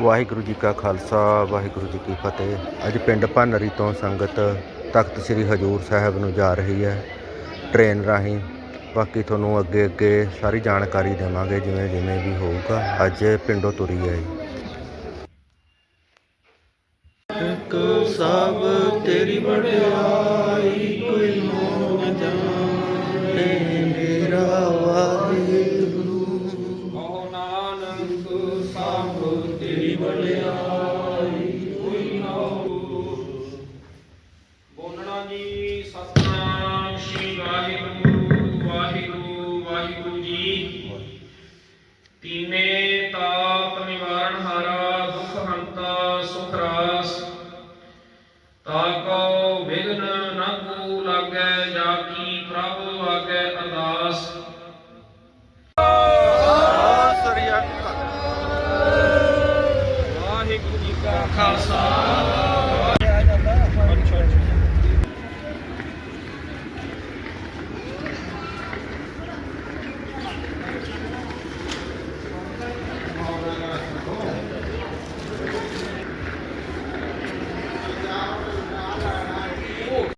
ਵਾਹਿਗੁਰੂ ਜੀ ਕਾ ਖਾਲਸਾ, ਵਾਹਿਗੁਰੂ ਜੀ ਕੀ ਫਤਿਹ। ਅੱਜ ਪਿੰਡ ਭਾਨਰੀ ਤੋਂ ਸੰਗਤ ਤਖਤ ਸ੍ਰੀ ਹਜੂਰ ਸਾਹਿਬ ਨੂੰ ਜਾ ਰਹੀ ਹੈ, ਟ੍ਰੇਨ ਰਾਹੀਂ। ਬਾਕੀ ਤੁਹਾਨੂੰ ਅੱਗੇ ਅੱਗੇ ਸਾਰੀ ਜਾਣਕਾਰੀ ਦੇਵਾਂਗੇ ਜਿਵੇਂ ਜਿਵੇਂ ਵੀ ਹੋਊਗਾ। ਅੱਜ ਪਿੰਡੋਂ ਤੁਰੀ ਹੈ ਜੀ ਸਭ ਤੇਰੀ ਵਡਿਆਈ ਸਭ ਤੇਰੀ ਵਡਿਆਈ ਕੋਈ ਨਾ ਬੋਲਣਾ ਜੀ, ਸਤਨਾਮ ਸ੍ਰੀ ਵਾਹਿਗੁਰੂ ਵਾਹਿਗੁਰੂ ਵਾਹਿਗੁਰੂ ਜੀ। ਤੀਨੇ ਤਾਪ ਨਿਵਾਰਨ ਹਾਰਾ, ਦੁਖ ਹੰਤਾ, ਸੁਖ ਰਾਸ। ਤਾਕੋ ਵਿਗਨ ਨ ਕੋ ਲਾਗੈ, ਜਾ ਕੀ ਪ੍ਰਭ ਆਗੈ ਅਰਦਾਸ। ਵਾਹਿਗੁਰੂ ਜੀ ਕਾ ਖਾਲਸਾ।